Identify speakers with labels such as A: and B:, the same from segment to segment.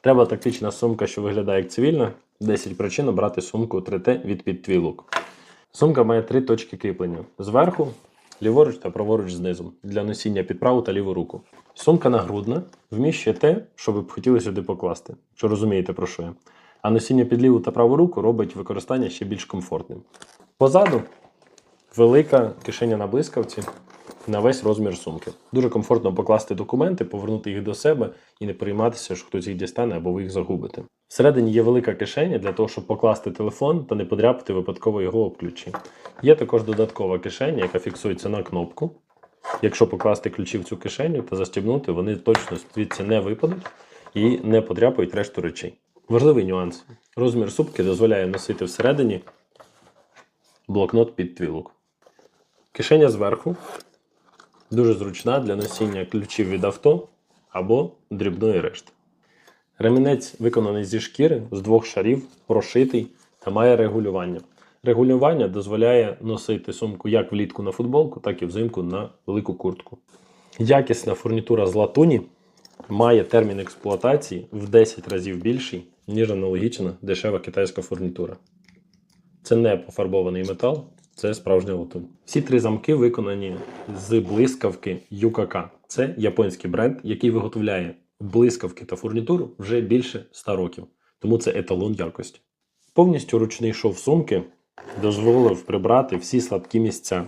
A: Треба тактична сумка, що виглядає як цивільна. 10 причин обрати сумку 3T від під твій лук. Сумка має три точки кріплення: зверху, ліворуч та праворуч знизу для носіння під праву та ліву руку. Сумка нагрудна, вміщує те, що ви б хотіли сюди покласти, що розумієте про що я. А носіння під ліву та праву руку робить використання ще більш комфортним. Позаду велика кишеня на блискавці на весь розмір сумки. Дуже комфортно покласти документи, повернути їх до себе і не перейматися, що хтось їх дістане або ви їх загубите. Всередині є велика кишеня для того, щоб покласти телефон та не подряпати випадково його об ключі. Є також додаткова кишеня, яка фіксується на кнопку. Якщо покласти ключі в цю кишеню та застібнути, вони точно звідси не випадуть і не подряпають решту речей. Важливий нюанс. Розмір сумки дозволяє носити всередині блокнот під твілок. Кишеня зверху дуже зручна для носіння ключів від авто або дрібної решти. Ремінець виконаний зі шкіри з двох шарів, прошитий та має регулювання. Регулювання дозволяє носити сумку як влітку на футболку, так і взимку на велику куртку. Якісна фурнітура з латуні має термін експлуатації в 10 разів більший, ніж аналогічна дешева китайська фурнітура. Це не пофарбований метал, це справжня латунь. Всі три замки виконані з блискавки UKK. Це японський бренд, який виготовляє блискавки та фурнітуру вже більше 100 років. Тому це еталон якості. Повністю ручний шов сумки дозволив прибрати всі слабкі місця.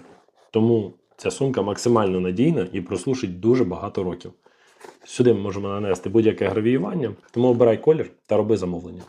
A: Тому ця сумка максимально надійна і прослужить дуже багато років. Сюди ми можемо нанести будь-яке гравіювання, тому обирай колір та роби замовлення.